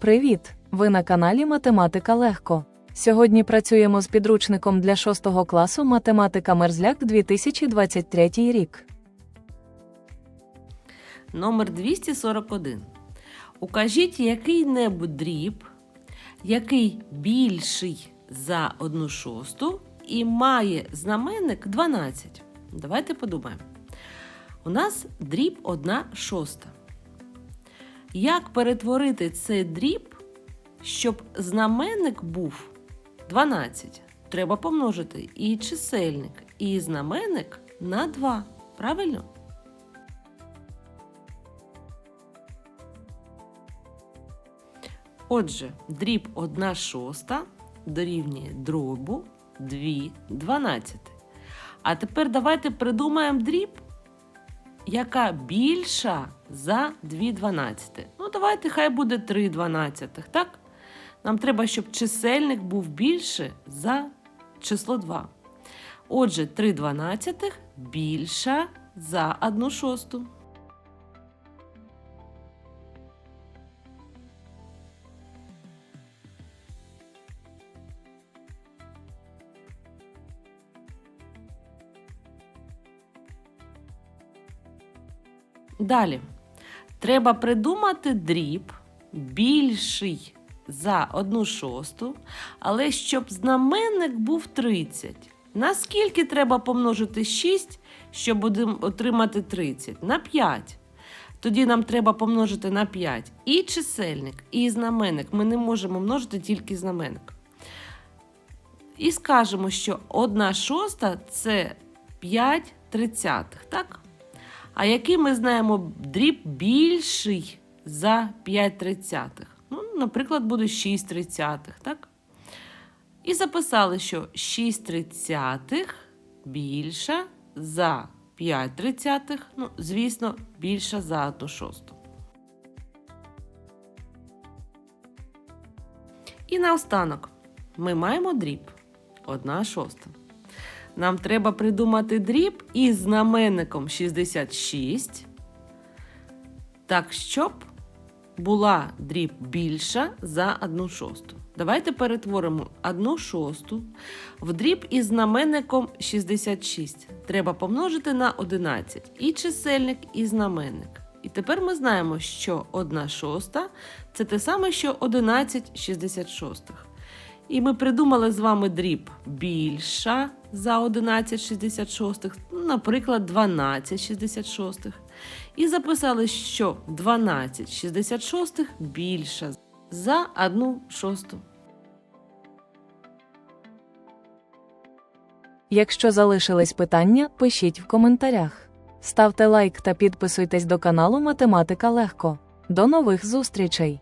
Привіт! Ви на каналі Математика Легко. Сьогодні працюємо з підручником для 6 класу Математика Мерзляк 2023 рік. Номер 241. Укажіть який-небудь дріб, який більший за 1 шосту і має знаменник 12. Давайте подумаємо. У нас дріб 1 шоста. Як перетворити цей дріб, щоб знаменник був 12? Треба помножити і чисельник, і знаменник на 2. Правильно? Отже, дріб 1 шоста дорівнює дробу 2 дванадцяти. А тепер давайте придумаємо дріб, яка більша за 2 дванадцяти. Ну, давайте хай буде 3 дванадцятих, так? Нам треба, щоб чисельник був більше за число 2. Отже, 3 дванадцятих більша за 1 шосту. Далі. Треба придумати дріб більший за 1 шосту, але щоб знаменник був 30. Наскільки треба помножити 6, щоб отримати 30? На 5. Тоді нам треба помножити на 5 і чисельник, і знаменник. Ми не можемо множити тільки знаменник. І скажемо, що 1 шоста це 5 тридцятих, так? А який ми знаємо дріб більший за 5 тридцятих? Ну, наприклад, буде 6 тридцятих, так? І записали, що 6 тридцятих більша за 5 тридцятих, ну, звісно, більша за 1 шосту. І наостанок ми маємо дріб 1 шоста. Нам треба придумати дріб із знаменником 66, так, щоб була дріб більша за 1 шосту. Давайте перетворимо 1 шосту в дріб із знаменником 66. Треба помножити на 11 і чисельник, і знаменник. І тепер ми знаємо, що 1 шоста це те саме, що 11 66. І ми придумали з вами дріб більша за 11 66, ну, наприклад, 12 66. І записали, що 12 66 більша за 1 шосту. Якщо залишились питання, пишіть в коментарях. Ставте лайк та підписуйтесь до каналу Математика Легко. До нових зустрічей!